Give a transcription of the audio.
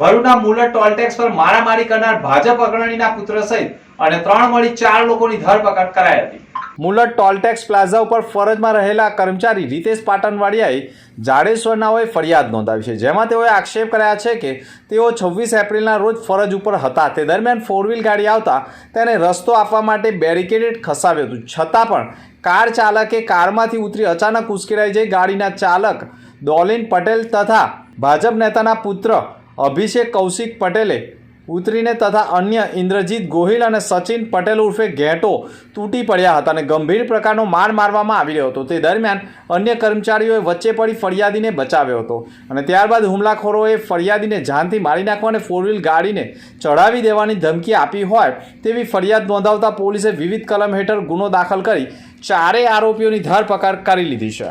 ભરૂચના Muller toll tax પર મારામારી કરનાર ભાજપ અગ્રણીના પુત્ર સહિત અને ત્રણ મળી ચાર લોકોની ધરપકડ કરાઈ હતી. મુલર ટોલટેક્સ પ્લાઝા ઉપર ફરજમાં રહેલા કર્મચારી રીતેશ પાટણવાડિયાએ જાડેશ્વરનાઓએ ફરિયાદ નોંધાવી છે, જેમાં તેઓએ આક્ષેપ કર્યા છે કે તેઓ છવ્વીસ એપ્રિલના રોજ ફરજ ઉપર હતા. તે દરમિયાન ફોર વ્હીલ ગાડી આવતા તેને રસ્તો આપવા માટે બેરિકેડેડ ખસાવ્યું હતું. છતાં પણ કાર ચાલકે કારમાંથી ઉતરી અચાનક ઉશ્કેરાઈ જઈ ગાડીના ચાલક દોલિન પટેલ તથા ભાજપ નેતાના પુત્ર અભિષેક કૌશિક પટેલે ઉતરીને તથા અન્ય ઇન્દ્રજીત ગોહિલ અને સચિન પટેલ ઉર્ફે ઘેટો તૂટી પડ્યા હતા અને ગંભીર પ્રકારનો માર મારવામાં આવી રહ્યો હતો. તે દરમિયાન અન્ય કર્મચારીઓએ વચ્ચે પડી ફરિયાદીને બચાવ્યો હતો અને ત્યારબાદ હુમલાખોરોએ ફરિયાદીને જાનથી મારી નાખવા અને ફોર વ્હીલ ગાડીને ચડાવી દેવાની ધમકી આપી હોય તેવી ફરિયાદ નોંધાવતા પોલીસે વિવિધ કલમ હેઠળ ગુનો દાખલ કરી ચારેય આરોપીઓની ધરપકડ કરી લીધી છે.